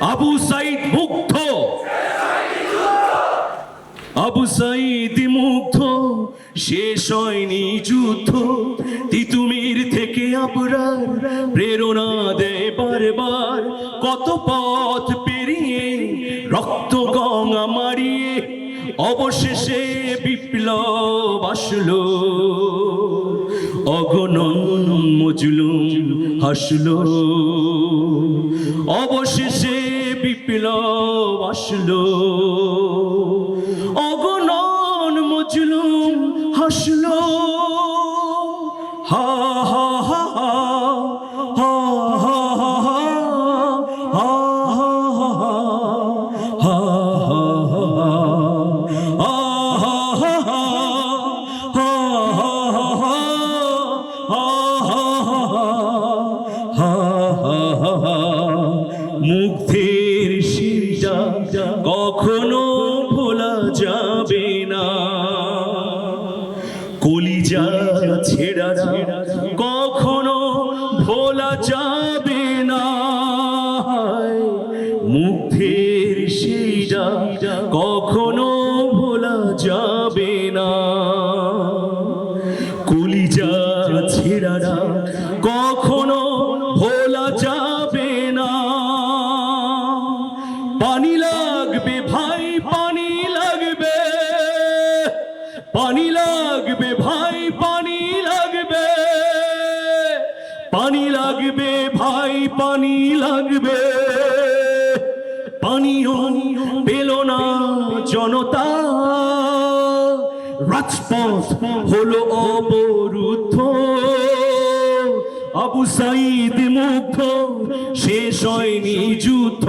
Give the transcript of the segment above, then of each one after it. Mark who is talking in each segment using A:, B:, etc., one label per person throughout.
A: আবু সাইদ মুগ্ধ। আবু সাইদ মুগ্ধ, শেষ হয়নি যুদ্ধ। তিতুমির থেকে আপনার প্রেরণা দেয় বারবার। কত পথ পেরিয়ে রক্ত গঙ্গা মারিয়ে অবশেষে বিপ্লব আসলো। অগণন মজলুম হাসলো। অবশেষে বিপ্লব আসলো অগণন মজলুম হাসলো হা হা হা হা হা হা কখনো ভোলা যাবে না। কলিজা ছেড়া কখনো ভোলা যাবে না। মুগ্ধের সেইটা কখনো ভোলা যাবে না। কলিজা ছেড়ারা কখনো ভোলা যাবে রাজপথ হলো অবরুদ্ধ। আবু সাইদ মুগ্ধ, শেষ হয়নি যুদ্ধ।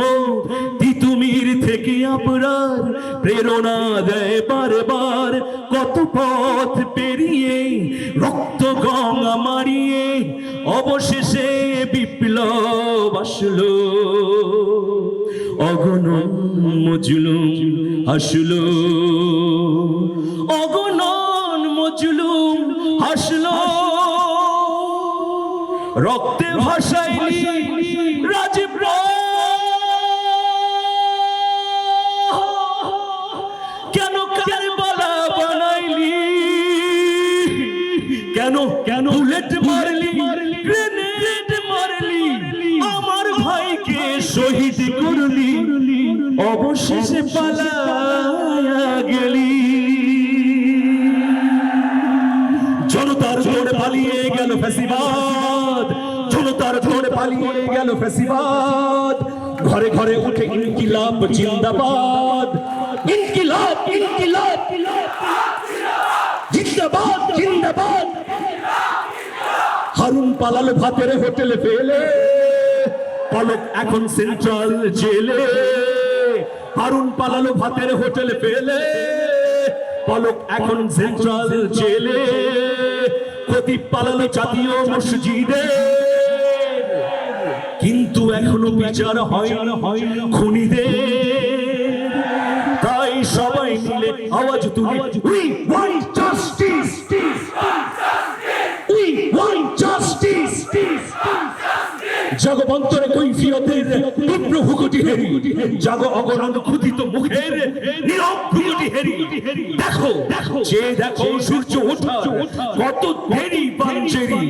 A: তিতুমির থেকে আপনার প্রেরণা দেয় বারবার। কত পথ পেরিয়ে, রক্ত গঙ্গা মারিয়ে অবশেষে বিপ্লব আসলো। অগণন মজলুম হাসলো হাসলো রক্তে ভাসাইলি রাজীব কেন কারবালা বানাইলি? কেন কেন বুলেট মারলি? গ্রেনেড মারলি? আমার ভাইকে শহীদ করলি? অবশেষে পালায়া পালিয়ে গেল ফেসিবাদ। জনতার জোরে পালিয়ে গেল ফেসিবাদ। ঘরে ঘরে উঠে ইনকিলাব, জিন্দাবাদ। ইনকিলাব ইনকিলাব, জিন্দাবাদ জিন্দাবাদ। হারুন পালালো ভাতের হোটেলে ফেলে। পলক এখন সেন্ট্রাল জেলে। হারুন পালালো ভাতের হোটেলে ফেলে। পলক এখন সেন্ট্রাল জেলে। খতিব পালালো জাতীয় মসজিদে। কিন্তু এখনও বিচার হয় হয় খুনিদের। তাই সবাই মিলে আওয়াজ তুলি। We want justice we want justice জগবন্তরে কৈফিয়তের তীব্র হুকুটি জাগ অগণন ক্ষুদিত মুখের নীরব হুকুটি হেরি। দেখো দেখো যে দেখো সূর্য ওঠা কত দেরি পাঞ্চেরি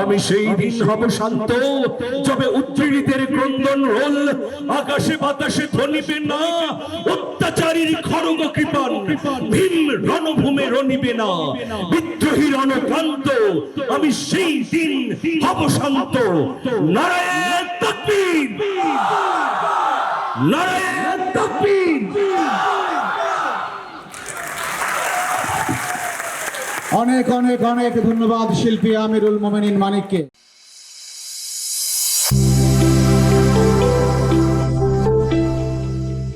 A: আমি সেই দিন হব শান্ত যবে উজ্জীবিতের ক্রন্দন রোল আকাশে বাতাসে ধ্বনিবে না অত্যাচারীর খড়গ কৃপণ ভীম রণভূমে রনিবে না বিদ্রোহী রণক্রান্ত আমি সেই দিন হব শান্ত। নারায়ণ তাকবীর। নারায়ণ তাকবীর।
B: অনেক অনেক অনেক ধন্যবাদ শিল্পী আমিরুল মোমেনিন মানিককে।